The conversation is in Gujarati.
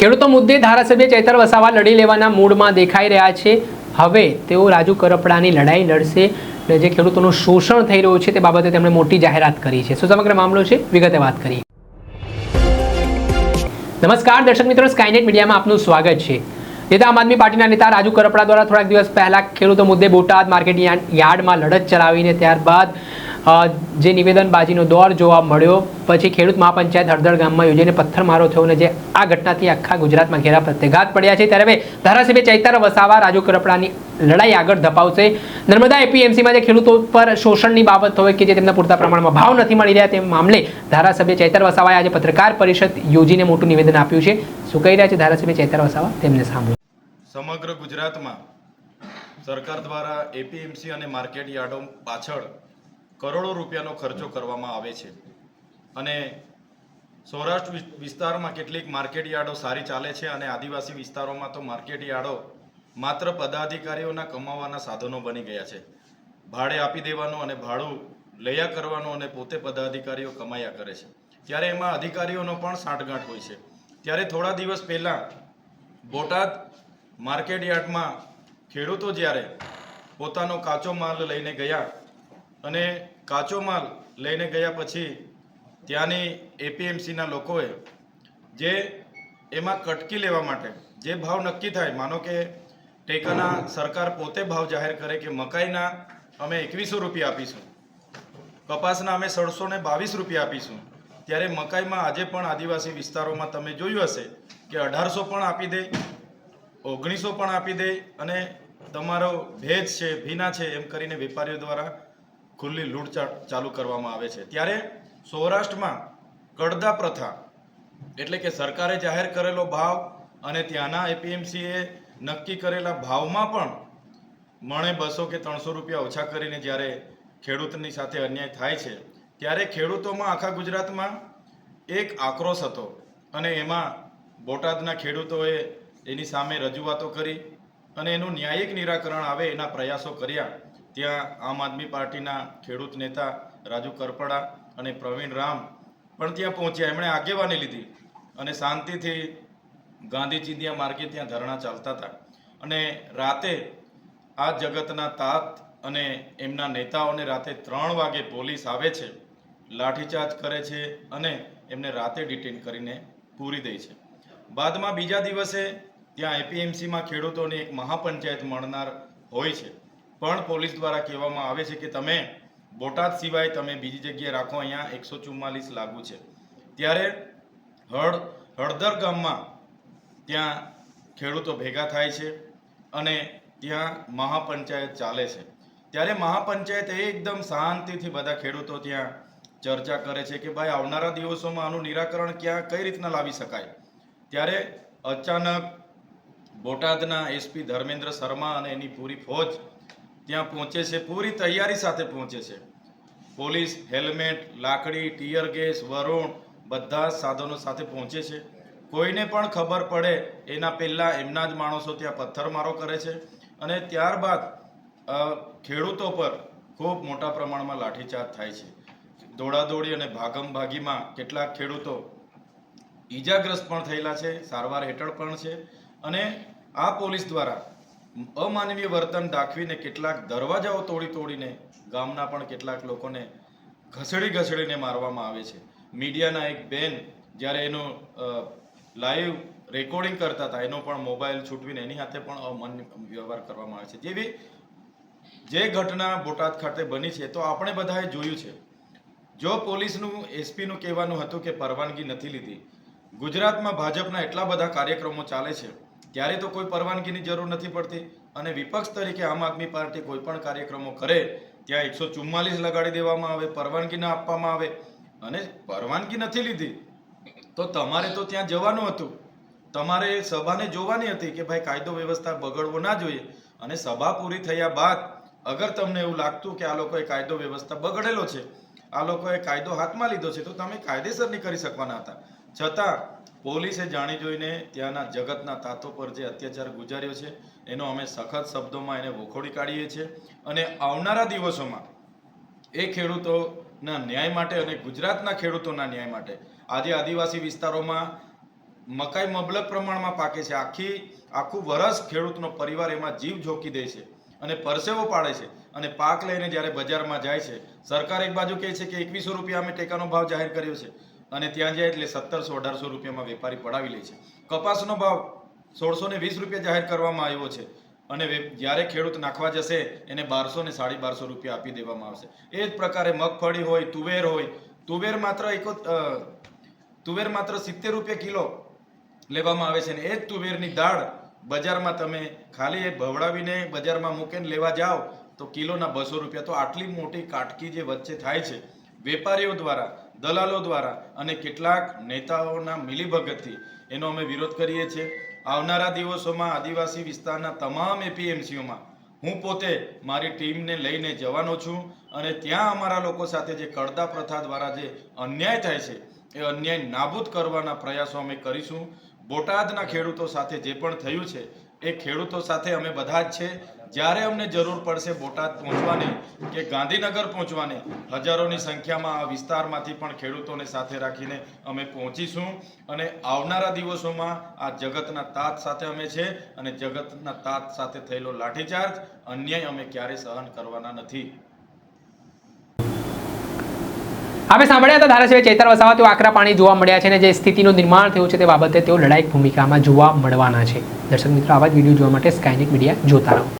ખેડૂતો મુદ્દે ધારાસભ્ય ચૈતર વસાવા લડી લેવાના મૂડમાં દેખાઈ રહ્યા છે. હવે તેઓ રાજુ કરપડાની લડાઈ લડશે અને જે ખેડૂતોનું શોષણ થઈ રહ્યું છે તે બાબતે તેમણે મોટી જાહેરાત કરી છે. શું સમગ્ર મામલો છે? વિગતે વાત કરીએ. નમસ્કાર, દર્શક મિત્રો સ્કાયનેટ મીડિયામાં આપનું સ્વાગત છે. નેતા આમ આદમી પાર્ટીના નેતા રાજુ કરપડા દ્વારા થોડાક દિવસ પહેલા ખેડૂતો મુદ્દે બોટાદ માર્કેટ યાર્ડ- યાર્ડમાં લડત ચલાવીને ત્યારબાદ જે નિવેદનબાજીનો દોર જોવા મળ્યો, પછી ખેડૂત મહાપંચાયત હળદર ગામમાં યોજીને પથ્થરમારો થયો અને જે આ ઘટનાથી આખા ગુજરાતમાં ઘેરા પ્રત્યાઘાત પડ્યા છે. ત્યારે ધારાસભ્ય ચૈતર વસાવા, રાજુ કરપડાની લડાઈ આગળ ધપાવશે. નર્મદા એપીએમસીમાં જે ખેડૂતો પર શોષણની બાબત હોય કે જે તેમને પૂરતા પ્રમાણમાં ભાવ નથી મળી રહ્યા તે મામલે ધારાસભ્ય ચૈતર વસાવાએ આજે પત્રકાર પરિષદ યોજીને મોટું નિવેદન આપ્યું છે. શું કહી રહ્યા છે ધારાસભ્ય ચૈતર વસાવા? તેમને સાંભળો. સમગ્ર ગુજરાતમાં સરકાર દ્વારા એપીએમસી અને માર્કેટ યાર્ડો પાછળ કરોડો રૂપિયાનો ખર્ચો કરવામાં આવે છે. અને સૌરાષ્ટ્ર વિસ્તારમાં કેટલીક માર્કેટ યાર્ડો સારી ચાલે છે અને આદિવાસી વિસ્તારોમાં તો માર્કેટ યાર્ડો માત્ર પદાધિકારીઓના કમાવાના સાધનો બની ગયા છે. ભાડે આપી દેવાનું અને ભાડું લયા કરવાનું અને પોતે પદાધિકારીઓ કમાયા કરે છે. ત્યારે એમાં અધિકારીઓનો પણ સાંઠગાંઠ હોય છે. ત્યારે થોડા દિવસ પહેલાં બોટાદ માર્કેટ યાર્ડમાં ખેડૂતો જ્યારે પોતાનો કાચો માલ લઈને ગયા અને કાચો માલ લઈને ગયા પછી ત્યાંની એપીએમસીના લોકોએ જે એમાં કટકી લેવા માટે જે ભાવ નક્કી થાય, માનો કે ટેકાના સરકાર પોતે ભાવ જાહેર કરે કે મકાઈના અમે એકવીસો રૂપિયા આપીશું, કપાસના અમે સડસો ને બાવીસ રૂપિયા આપીશું, ત્યારે મકાઈમાં આજે પણ આદિવાસી વિસ્તારોમાં તમે જોયું હશે કે અઢારસો પણ આપી દે, ઓગણીસો પણ આપી દે અને તમારો ભેજ છે, ભીના છે એમ કરીને વેપારીઓ દ્વારા ખુલ્લી લૂંટચાટ ચાલુ કરવામાં આવે છે. ત્યારે સૌરાષ્ટ્રમાં કડદા પ્રથા, એટલે કે સરકારે જાહેર કરેલો ભાવ અને ત્યાંના એપીએમસીએ નક્કી કરેલા ભાવમાં પણ મણે બસો કે ત્રણસો રૂપિયા ઓછા કરીને જ્યારે ખેડૂતની સાથે અન્યાય થાય છે, ત્યારે ખેડૂતોમાં આખા ગુજરાતમાં એક આક્રોશ હતો અને એમાં બોટાદના ખેડૂતોએ એની સામે રજૂઆતો કરી અને એનું ન્યાયિક નિરાકરણ આવે એના પ્રયાસો કર્યા. ત્યાં આમ આદમી પાર્ટીના ખેડૂત નેતા રાજુ કરપડા અને પ્રવીણ રામ પણ ત્યાં પહોંચ્યા. એમણે આગેવાની લીધી અને શાંતિથી ગાંધી ચિંધિયા માર્ગે ત્યાં ધરણા ચાલતા હતા. અને રાતે આ જગતના તાત અને એમના નેતાઓને રાતે ત્રણ વાગે પોલીસ આવે છે, લાઠીચાર્જ કરે છે અને એમને રાતે ડિટેન કરીને પૂરી દે છે. બાદમાં બીજા દિવસે ત્યાં એપીએમસીમાં ખેડૂતોની એક મહાપંચાયત મળનાર હોય છે. પણ પોલીસ દ્વારા કહેવામાં આવે છે કે તમે બોટાદ સિવાય તમે બીજી જગ્યાએ રાખો, અહીંયા એકસો ચુમ્માલીસ લાગુ છે. ત્યારે હળ, હળદર ગામમાં ત્યાં ખેડૂતો ભેગા થાય છે અને ત્યાં મહાપંચાયત ચાલે છે. ત્યારે મહાપંચાયત એકદમ શાંતિથી બધા ખેડૂતો ત્યાં ચર્ચા કરે છે કે ભાઈ આવનારા દિવસોમાં આનું નિરાકરણ ક્યાં, કઈ રીતના લાવી શકાય? ત્યારે અચાનક બોટાદના એસપી ધર્મેન્દ્ર શર્મા અને એની પૂરી ફોજ ત્યાં પહોંચે છે, પૂરી તૈયારી સાથે પહોંચે છે. પોલીસ, હેલ્મેટ, લાકડી, ટીયર ગેસ, વરુણ બધા સાધનો સાથે પહોંચે છે. કોઈને પણ ખબર પડે એના પહેલાં એમના જ માણસો ત્યાં પથ્થરમારો કરે છે અને ત્યારબાદ ખેડૂતો પર ખૂબ મોટા પ્રમાણમાં લાઠીચાર્જ થાય છે. દોડાદોડી અને ભાગમ ભાગીમાં કેટલાક ખેડૂતો ઈજાગ્રસ્ત પણ થયેલા છે, સારવાર હેઠળ પણ છે અને આ પોલીસ દ્વારા અમાનવીય વર્તન દાખવીને કેટલાક દરવાજાઓ તોડી તોડીને ગામના પણ કેટલાક લોકોને ઘસડી ઘસડીને મારવામાં આવે છે. મીડિયાના એક બેન જ્યારે એનો લાઈવ રેકોર્ડિંગ કરતા હતા, એનો પણ મોબાઈલ છૂટવીને એની હાથે પણ અમાન્ય વ્યવહાર કરવામાં આવે છે. જેવી, જે ઘટના બોટાદ ખાતે બની છે, તો આપણે બધાએ જોયું છે. જો પોલીસનું, એસપીનું કહેવાનું હતું કે પરવાનગી નથી લીધી, ગુજરાતમાં ભાજપના એટલા બધા કાર્યક્રમો ચાલે છે ત્યારે તો કોઈ પરવાનગીની જરૂર નથી પડતી અને વિપક્ષ તરીકે આમ આદમી પાર્ટી કોઈ પણ કાર્યક્રમો કરે, ત્યાં એકસો ચુમ્માલીસ લગાડી દેવામાં આવે, પરવાનગી ના આપવામાં આવે અને પરવાનગી નથી લીધી, તો તમારે તો ત્યાં જવાનું હતું. તમારે સભાને જોવાની હતી કે ભાઈ કાયદો વ્યવસ્થા બગડવો ના જોઈએ અને સભા પૂરી થયા બાદ અગર તમને એવું લાગતું કે આ લોકોએ કાયદો વ્યવસ્થા બગડેલો છે, આ લોકોએ કાયદો હાથમાં લીધો છે, તો તમે કાયદેસર નહીં કરી શકવાના હતા. છતાં પોલીસે જાણી જોઈને ત્યાંના જગતના તાતો પર જે અત્યાચાર ગુજાર્યો છે, એનો અમે સખત શબ્દોમાં એને વખોડી કાઢીએ છીએ અને આવનારા દિવસોમાં એ ખેડૂતોના ન્યાય માટે અને ગુજરાતના ખેડૂતોના ન્યાય માટે આજે આદિવાસી વિસ્તારોમાં મકાઈ મબલક પ્રમાણમાં પાકે છે. આખી, આખું વરસ ખેડૂતનો પરિવાર એમાં જીવ જોકી દે છે અને પરસેવો પાડે છે અને પાક લઈને જ્યારે બજારમાં જાય છે, સરકાર એક બાજુ કહે છે કે એકવીસો રૂપિયા અમે ટેકાનો ભાવ જાહેર કર્યો છે. અને ત્યાં જાય એટલે સત્તરસો, અઢારસો રૂપિયામાં વેપારી પડાવી લે છે. કપાસનો ભાવ સોળસો ને વીસ રૂપિયા જાહેર કરવામાં આવ્યો છે અને જ્યારે ખેડૂત નાખવા જશે, એને બારસો ને સાડી બારસો રૂપિયા આપી દેવામાં આવશે. એ જ પ્રકારે મગફળી હોય, તુવેર હોય, તુવેર માત્ર એકો તુવેર માત્ર સિત્તેર રૂપિયા કિલો લેવામાં આવે છે અને એ જ તુવેરની દાળ બજારમાં તમે ખાલી એ ભવડાવીને બજારમાં મૂકીને લેવા જાઓ, તો કિલોના બસો રૂપિયા. તો આટલી મોટી કાટકી જે વચ્ચે થાય છે, વેપારીઓ દ્વારા દલાલો દ્વારા અને કેટલાક નેતાઓના મિલીભગતથી. એનો અમે વિરોધ કરીએ છીએ. આવનારા દિવસોમાં આદિવાસી વિસ્તારના તમામ એપીએમસીઓમાં હું પોતે મારી ટીમને લઈને જવાનો છું અને ત્યાં અમારા લોકો સાથે જે કડદા પ્રથા દ્વારા જે અન્યાય થાય છે, એ અન્યાય નાબૂદ કરવાના પ્રયાસો અમે કરીશું. બોટાદના ખેડૂતો સાથે જે પણ થયું છે, એ ખેડૂતો સાથે અમે બધા જ છે. જ્યારે અમને જરૂર પડશે બોટાદ પહોંચવાની કે ગાંધીનગર પહોંચવાની, હજારોની સંખ્યામાં આ વિસ્તારમાંથી પણ ખેડૂતોને સાથે રાખીને અમે પહોંચીશું અને આવનારા દિવસોમાં આ જગતના તાત સાથે અમે છે અને જગતના તાત સાથે થયેલો લાઠીચાર્જ અન્યાય અમે ક્યારેય સહન કરવાના નથી. આપણે સાંભળ્યા હતા ધારાસભ્ય ચેતર વસાવા આકરા પાણી જોવા મળ્યા છે અને જે સ્થિતિનું નિર્માણ થયું છે તે બાબતે તેઓ લડાયક ભૂમિકામાં જોવા મળવાના છે. દર્શક મિત્રો, આવા જ વીડિયો જોવા માટે સ્કાયનિક મીડિયા જોતા રહો.